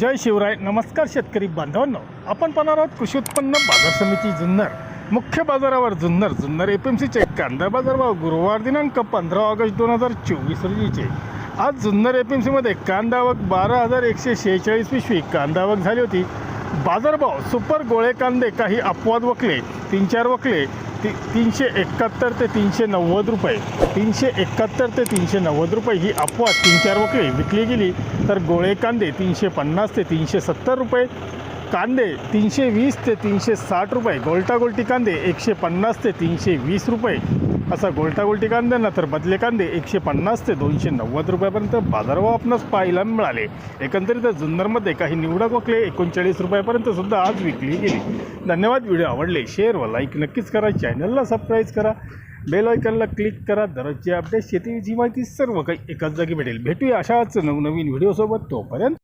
जय शिवराय नमस्कार शेतकरी बांधवांनो. आपण पाहणार आहोत कृषी उत्पन्न बाजार समिती जुन्नर. मुख्य बाजारावर जुन्नर जुन्नर एफ एम सीचे कांदा बाजारभाव गुरुवार दिनांक पंधरा ऑगस्ट दोन हजार चोवीस रोजीचे. आज जुन्नर एफ एम सीमध्ये कांदा आवक बारा हजार एकशे शेहेचाळीस पिशवी. कांदा आवक झाली होती. बाजारभाव सुपर गोळे कांदे काही अपवाद वकले तीन चार वकले ती तीनशे एकाहत्तर ते तीनशे नव्वद रुपये. तीनशे एकाहत्तर ते तीनशे नव्वद रुपये ही अपवाद. तीन चार वकळी विकली गेली तर गोळे कांदे तीनशे पन्नास ते तीनशे सत्तर रुपये. कांदे तीनशे वीस ते तीनशे साठ रुपये गोलटा गोलटी कांदे एकशे पन्नास ते तीनशे वीस रुपये. असा गोलटा गोलटी कांद्यांना तर बदले कांदे एकशे पन्नास ते दोनशे नव्वद रुपयापर्यंत बाजारभाव आपणास पाहायला मिळाले. एकंदरीत जुन्नरमध्ये काही निवडक वकले एकोणचाळीस रुपयापर्यंत सुद्धा आज विकली गेली. धन्यवाद व्हिडिओ आवडले शेअर व लाईक नक्कीच करा. चॅनलला सबस्क्राईब करा. बेल आयकनला क्लिक करा. दररोजची अपडेट शेतीची माहिती सर्व काही एकाच जागी भेटेल. भेटूया अशाच नवनवीन व्हिडिओसोबत. तोपर्यंत